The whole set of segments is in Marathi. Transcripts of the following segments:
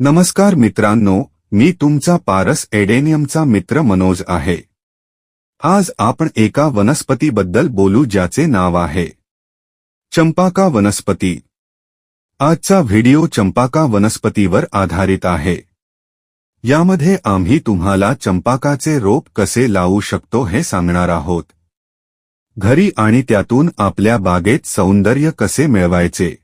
नमस्कार मित्रांनो मी तुमचा पारस एडेनियमचा मित्र मनोज आहे. आज आपण एका वनस्पतीबद्दल बोलू ज्याचे नाव आहे. चंपाका वनस्पती. आजचा व्हिडिओ चंपाका वनस्पतीवर आधारित आहे. यामध्ये आम्ही तुम्हाला चंपाकाचे रोप कसे लावू शकतो हे सांगणार आहोत. घरी आणि त्यातून आपल्या बागेत सौंदर्य कसे मिळवायचे?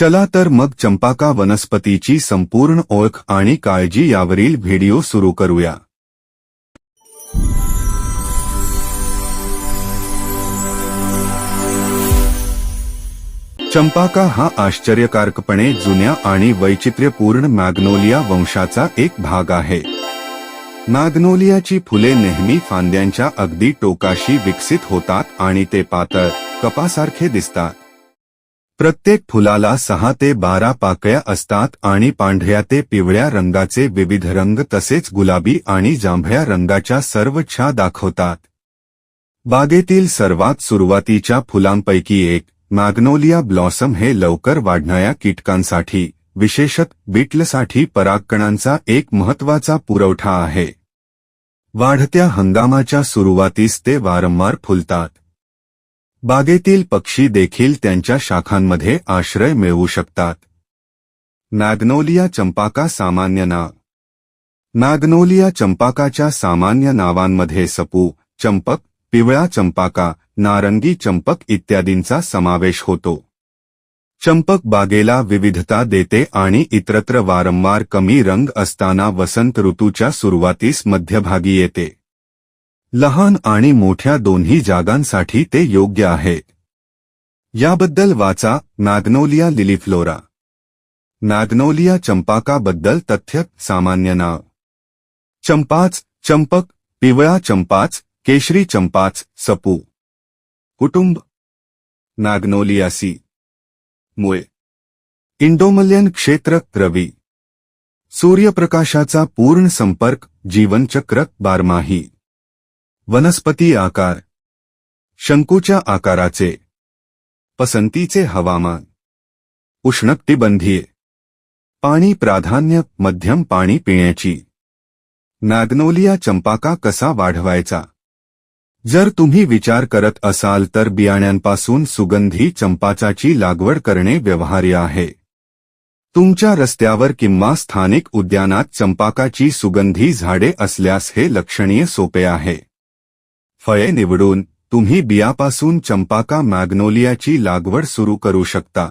चला तर मग चंपाका वनस्पतीची संपूर्ण ओळख आणि काळजी यावरील व्हिडिओ सुरू करूया. चंपाका हा आश्चर्यकारकपणे जुन्या आणि वैचित्र्यपूर्ण मॅग्नोलिया वंशाचा एक भाग आहे. मॅग्नोलियाची फुले नेहमी फांद्यांच्या अगदी टोकाशी विकसित होतात आणि ते पातळ कपासारखे दिसतात. प्रत्येक फुलाला सहा ते बारा पाकळ्या असतात आणि पांढऱ्या ते पिवळ्या रंगाचे विविध रंग तसेच गुलाबी आणि जांभळ्या रंगाच्या सर्व छा दाखवतात. बागेतील सर्वात सुरुवातीच्या फुलांपैकी एक मॅग्नोलिया ब्लॉसम हे लवकर वाढणाऱ्या कीटकांसाठी विशेषत बिटलसाठी परागकणांचा एक महत्त्वाचा पुरवठा आहे. वाढत्या हंगामाच्या सुरुवातीस ते वारंवार फुलतात. बागेतील पक्षी देखील त्यांच्या शाखांमध्ये आश्रय मिळवू शकतात. मॅग्नोलिया चंपाका सामान्य नाव. मॅग्नोलिया चंपाकाच्या सामान्य नावांमध्ये सपू चंपक पिवळा चंपाका नारंगी चंपक इत्यादींचा समावेश होतो. चंपक बागेला विविधता देते आणि इतरत्र वारंवार कमी रंग असताना वसंत ऋतूच्या सुरुवातीस मध्यभागी येते. लहान आणि मोठ्या दोन्ही जागांसाठी ते योग्य आहे. याबद्दल वाचा नागनोलिया लिलीफ्लोरा. नागनोलिया चंपाकाबद्दल तथ्य सामान्य नाव चंपाच चंपक पिवळा चंपाच केशरी चंपाच सपू. कुटुंब. नागनोलियासी. मुळे. इंडोमलियन क्षेत्र रवी. सूर्यप्रकाशाचा पूर्ण संपर्क जीवनचक्र बारमाही. वनस्पती आकार. शंकूच्या आकाराचे. पसंतीचे हवामान. उष्णकटिबंधीय. पाणी प्राधान्य मध्यम पाणी पिण्याची. नागनोलिया चंपाका कसा वाढवायचा? जर तुम्ही विचार करत असाल तर बियाण्यांपासून सुगंधी चंपाचाची लागवड करणे व्यवहार्य आहे. तुमच्या रस्त्यावर किंवा स्थानिक उद्यानात चंपाकाची सुगंधी झाडे असल्यास हे लक्षणीय सोपे आहे. फळे निवडून तुम्ही बियापासून चंपाका मॅग्नोलियाची लागवड सुरू करू शकता.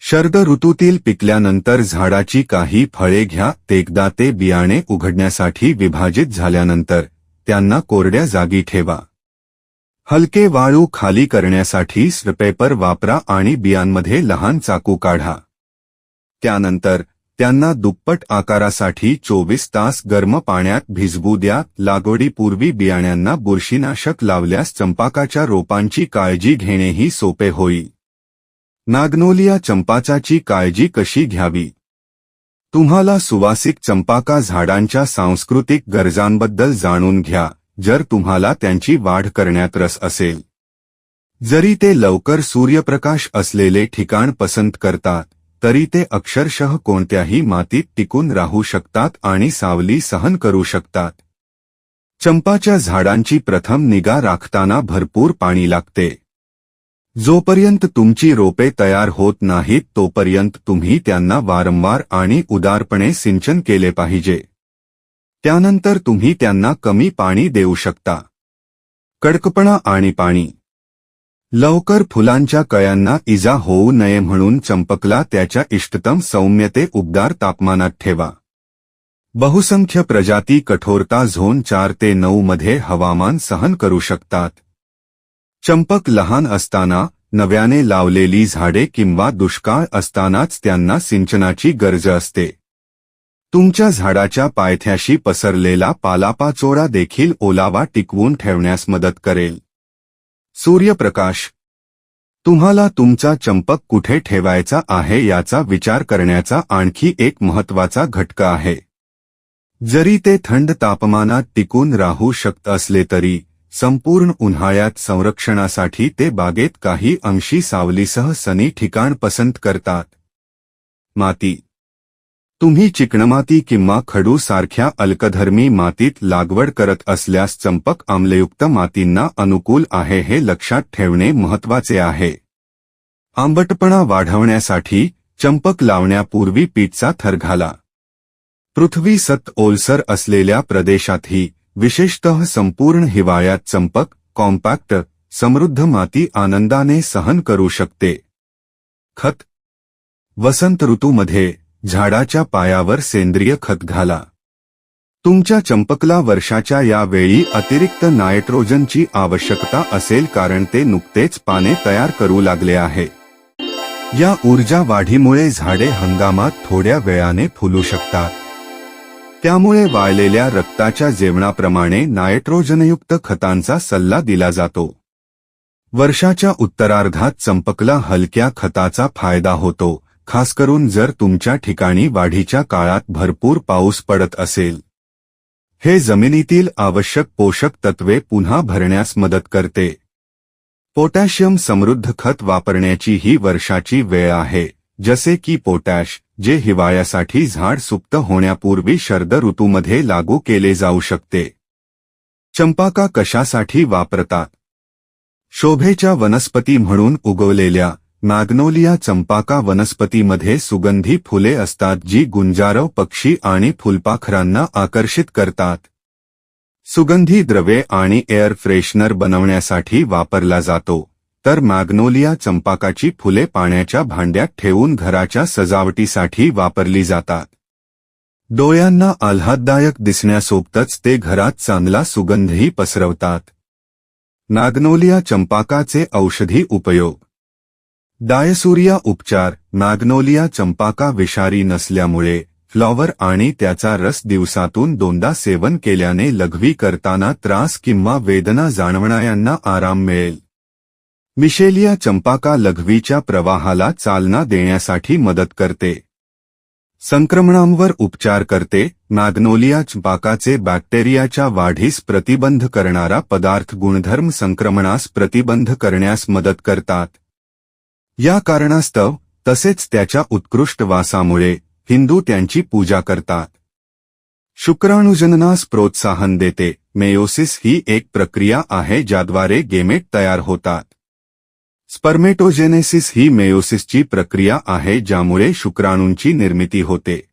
शरद ऋतूतील पिकल्यानंतर झाडाची काही फळे घ्या एकदा ते बियाणे उघडण्यासाठी विभाजित झाल्यानंतर त्यांना कोरड्या जागी ठेवा. हलके वाळू खाली करण्यासाठी पेपर वापरा आणि बियांमध्ये लहान चाकू काढा. त्यानंतर त्यांना दुप्पट आकारासाठी चोवीस तास गर्म पाण्यात भिजवू द्या. लागवडीपूर्वी बियाण्यांना बुरशीनाशक लावल्यास चंपाकाच्या रोपांची काळजी घेणेही सोपे होईल. नागनोलिया चंपाचाची काळजी कशी घ्यावी? तुम्हाला सुवासिक चंपाका झाडांच्या सांस्कृतिक गरजांबद्दल जाणून घ्या. जर तुम्हाला त्यांची वाढ करण्यात रस असेल. जरी ते लवकर सूर्यप्रकाश असलेले ठिकाण पसंत करतात तरी ते अक्षरशः कोणत्याही मातीत टिकून राहू शकतात आणि सावली सहन करू शकतात. चंपाच्या झाडांची प्रथम निगा राखताना भरपूर पाणी लागते. जोपर्यंत तुमची रोपे तयार होत नाहीत तोपर्यंत तुम्ही त्यांना वारंवार आणि उदारपणे सिंचन केले पाहिजे. त्यानंतर तुम्ही त्यांना कमी पाणी देऊ शकता. कडकपणा आणि पाणी. लवकर फुलांच्या कळ्यांना इजा होऊ नये म्हणून चंपकला त्याच्या इष्टतम सौम्यते उबदार तापमानात ठेवा. बहुसंख्य प्रजाती कठोरता झोन चार ते नऊ मध्ये हवामान सहन करू शकतात. चंपक लहान असताना नव्याने लावलेली झाडे किंवा दुष्काळ असतानाच त्यांना सिंचनाची गरज असते. तुमच्या झाडाच्या पायथ्याशी पसरलेला पालापाचोळा देखील ओलावा टिकवून ठेवण्यास मदत करेल. सूर्यप्रकाश. तुम्हाला तुमचा चंपक कुठे ठेवायचा आहे याचा विचार करण्याचा आणखी एक महत्त्वाचा घटक आहे. जरी ते थंड तापमानात टिकून राहू शकत असले तरी संपूर्ण उन्हाळ्यात संरक्षणासाठी ते बागेत काही अंशी सावलीसह सनी ठिकाण पसंत करतात. माती तुम्ही चिकणमाती किंवा खडू सारख्या अल्कधर्मी मातीत लागवड करत असल्यास चंपक आम्लयुक्त मातींना अनुकूल आहे हे लक्षात ठेवणे महत्त्वाचे आहे. आंबटपणा वाढवण्यासाठी चंपक लावण्यापूर्वी पीठचा थर घाला. पृथ्वी सत ओलसर असलेल्या प्रदेशातही विशेषतः संपूर्ण हिवाळ्यात चंपक कॉम्पॅक्ट समृद्ध माती आनंदाने सहन करू शकते. खत. वसंत ऋतूमध्ये झाडाच्या पायावर सेंद्रिय खत घाला. तुमच्या चंपकला वर्षाच्या या वेळी अतिरिक्त नायट्रोजनची आवश्यकता असेल कारण ते नुकतेच पाने तयार करू लागले आहे. या ऊर्जा वाढीमुळे झाडे हंगामात थोड्या वेळाने फुलू शकतात. त्यामुळे वाळलेल्या रक्ताच्या जेवणाप्रमाणे नायट्रोजनयुक्त खतांचा सल्ला दिला जातो. वर्षाच्या उत्तरार्धात चंपकला हलक्या खताचा फायदा होतो. खास करून जर तुमच्या ठिकाणी वाढीच्या काळात भरपूर पाऊस पडत असेल. हे जमिनीतील आवश्यक पोषक तत्वे पुन्हा भरण्यास मदत करते. पोटॅशियम समृद्ध खत वापरण्याची ही वर्षाची वेळ आहे जसे की पोटॅश जे हिवाळ्यासाठी झाड सुप्त होण्यापूर्वी शरद ऋतूमध्ये लागू केले जाऊ शकते. चंपाका कशासाठी वापरतात? शोभेच्या वनस्पती म्हणून उगवलेल्या मॅग्नोलिया चंपाका वनस्पतीमध्ये सुगंधी फुले असतात जी गुंजारव पक्षी आणि फुलपाखरांना आकर्षित करतात. सुगंधी द्रवे आणि एअर फ्रेशनर बनवण्यासाठी वापरला जातो. तर मॅग्नोलिया चंपाकाची फुले पाण्याच्या भांड्यात ठेवून घराच्या सजावटीसाठी वापरली जातात. डोळ्यांना आल्हाददायक दिसण्यासोबतच ते घरात चांगला सुगंधही पसरवतात. मॅग्नोलिया चंपाकाचे औषधी उपयोग डायसुरिया उपचार मॅग्नोलिया चंपाका विषारी नसल्यामुळे फ्लॉवर आणि त्याचा रस दिवसातून दोनदा सेवन केल्याने लघवी करताना त्रास किंवा वेदना जाणवणाऱ्यांना आराम मिळेल. मिशेलिया चंपाका लघवीच्या प्रवाहाला चालना देण्यासाठी मदत करते. संक्रमणांवर उपचार करते मॅग्नोलिया चंपाकाचे बॅक्टेरियाच्या वाढीस प्रतिबंध करणारा पदार्थ गुणधर्म संक्रमणास प्रतिबंध करण्यास मदत करतात. या कारणास्तव तसेच त्याच्या उत्कृष्ट वासामुळे हिंदू त्यांची पूजा करतात. शुक्राणुजननास प्रोत्साहन देते. मेयोसिस ही एक प्रक्रिया आहे ज्याद्वारे गेमेट तयार होतात. स्पर्मेटोजेनेसिस ही मेयोसिसची प्रक्रिया आहे ज्यामुळे शुक्राणूंची निर्मिती होते.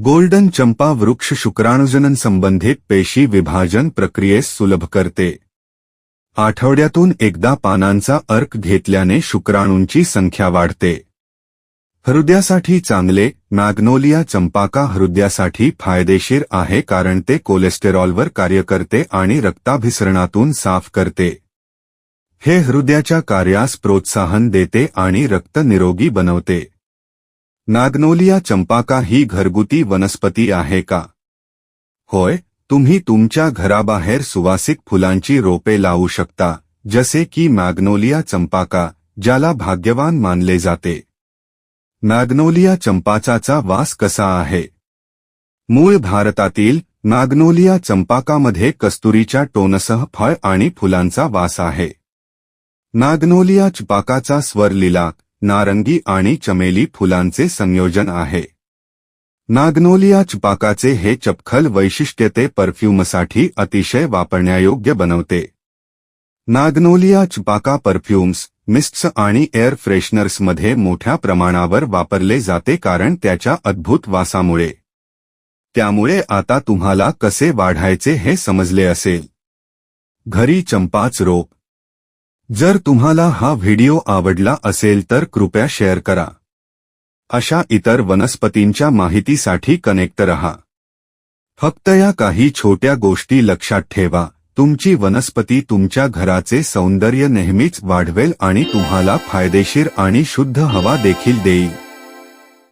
गोल्डन चंपा वृक्ष शुक्राणुजनन संबंधित पेशी विभाजन प्रक्रियेस सुलभ करते. आठवड्यातून एकदा पानांचा अर्क घेतल्याने शुक्राणूंची संख्या वाढते. हृदयासाठी चांगले मॅग्नोलिया चंपाका हृदयासाठी फायदेशीर आहे कारण ते कोलेस्टेरॉलवर कार्य करते आणि रक्ताभिसरणातून साफ करते. हे हृदयाच्या कार्यास प्रोत्साहन देते आणि रक्त निरोगी बनवते. नागनोलिया चंपाका ही घरगुती वनस्पती आहे का? होय तुम्ही तुमच्या घराबाहेर सुवासिक फुलांची रोपे लावू शकता जसे की मॅग्नोलिया चंपाका ज्याला भाग्यवान मानले जाते. मॅग्नोलिया चंपाचाचा वास कसा आहे? मूळ भारतातील मॅग्नोलिया चंपाकामध्ये कस्तुरीच्या टोनसह फळ आणि फुलांचा वास आहे. मॅग्नोलिया चंपाकाचा स्वर लिला नारंगी आणि चमेली फुलांचे संयोजन आहे. नागनोलिया चपाकाचे हे चपखल वैशिष्ट्य ते परफ्यूमसाठी अतिशय वापरण्यायोग्य बनवते. नागनोलिया चपाका परफ्यूम्स मिस्ट्स आणि एअर फ्रेशनर्समध्ये मोठ्या प्रमाणावर वापरले जाते कारण त्याच्या अद्भुत वासामुळे. त्यामुळे आता तुम्हाला कसे वाढायचे हे समजले असेल. घरी चंपाच रोप. जर तुम्हाला हा व्हिडिओ आवडला असेल तर कृपया शेअर करा. अशा इतर वनस्पतींच्या माहितीसाठी कनेक्ट रहा. फक्त या काही छोट्या गोष्टी लक्षात ठेवा तुमची वनस्पती तुमच्या घराचे सौंदर्य नेहमीच वाढवेल आणि तुम्हाला फायदेशीर आणि शुद्ध हवा देखील देईल.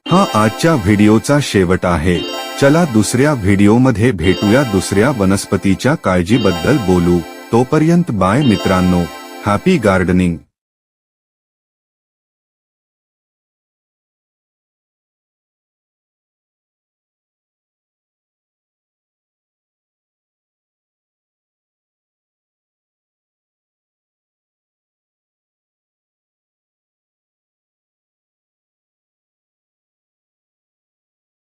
हा आजच्या व्हिडिओचा शेवट आहे. चला दुसऱ्या व्हिडिओमध्ये भेटूया दुसऱ्या वनस्पतीच्या काळजीबद्दल बोलू. तोपर्यंत बाय मित्रांनो हॅपी गार्डनिंग.